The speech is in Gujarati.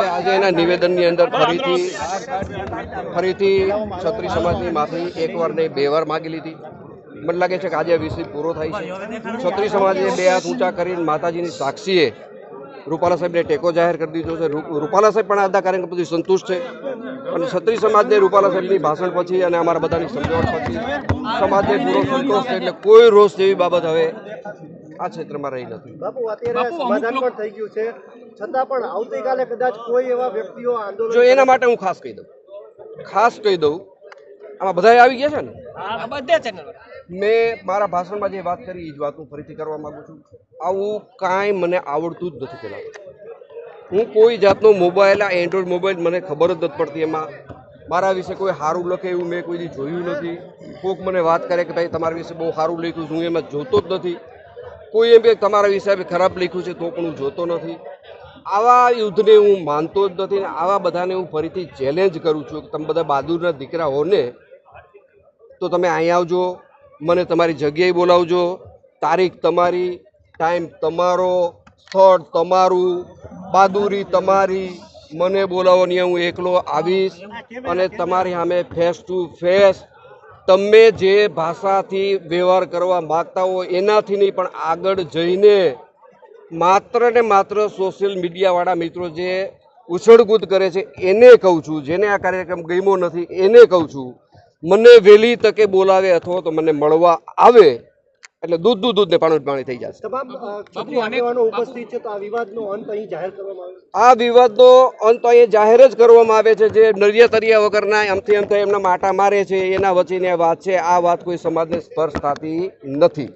આજે એના નિવેદનની અંદર ફરીથી ફરીથી ક્ષત્રિય સમાજની માફી એકવાર નહીં, બે વાર માગી લીધી. મને લાગે છે કે આજે વિષય પૂરો થાય છે. ક્ષત્રિય સમાજે બે હાથ ઊંચા કરીને માતાજીની સાક્ષીએ રૂપાલા સાહેબને ટેકો જાહેર કરી દીધો છે. રૂપાલા સાહેબ પણ આ કારણ કાર્યક્રમ પછી સંતુષ્ટ છે. અને ક્ષત્રિય સમાજને રૂપાલા સાહેબની ભાષણ પછી અને અમારા બધાની સમજણ પછી સમાજને પૂરો સંતોષ છે. એટલે કોઈ રોષ જેવી બાબત હવે આ ક્ષેત્રમાં રહી નથી. બાપુ અત્યારે સમાધાન પણ થઈ ગયું છે. છતાં પણ આવતીકાલે કદાચ કોઈ એવા વ્યક્તિઓ આંદોલન જો એના માટે હું ખાસ કહી દઉં. ખાસ કહી દઉં આમાં બધા આવી ગયા છે ને? બધા ચેનલ મેં મારા ભાષણમાં જે વાત કરી એ જ વાત હું ફરીથી કરવા માંગુ છું. આવું કાંઈ મને આવડતું જ નથી પેલા હું કોઈ જાતનો મોબાઈલ આ એન્ડ્રોઈડ મોબાઈલ મને ખબર જ નથી પડતી એમાં. મારા વિશે કોઈ સારું લખે એવું મેં કોઈ દી જોયું નથી. કોઈક મને વાત કરે કે ભાઈ તમારા વિશે બહુ સારું લખ્યું છું. હું એમાં જોતો જ નથી. કોઈ એમ કે તમારા હિસાબે ખરાબ લખ્યું છે તો પણ હું જોતો નથી. આવા યુદ્ધને હું માનતો જ નથી આવા બધાને હું ફરીથી ચેલેન્જ કરું છું કે તમે બધા બહાદુરના દીકરા હો ને, તો તમે અહીં આવજો, મને તમારી જગ્યાએ બોલાવજો. તારીખ તમારી ટાઈમ તમારો, સ્થળ તમારું, બહાદુરી તમારી, મને બોલાવો ને હું એકલો આવીશ અને તમારી સામે ફેસ ટુ ફેસ તમે જે ભાષાથી વ્યવહાર કરવા માગતા હો એનાથી નહીં, પણ આગળ જઈને માત્ર ને માત્ર સોશિયલ મીડિયાવાળા મિત્રો જે ઉછળકૂદ કરે છે, એને કહું છું, જેને આ કાર્યક્રમ ગમ્યો નથી, એને કહું છું, મને વહેલી તકે બોલાવે અથવા તો મને મળવા આવે એટલે દૂધ દૂધ દૂધ ને પાણી પાણી થઈ જશે. ઉપસ્થિત છે તો આ વિવાદનો અંત અહીં જાહેર કરવામાં આવ્યો આ વિવાદનો અંત અહીં જાહેર જ કરવામાં આવે છે જે નરિયા તરિયા વગરના એમથી એમ થાય એમના માટા મારે છે એના વચ્ચેની આ વાત છે આ વાત કોઈ સમાજને સ્પર્શ થતી નથી.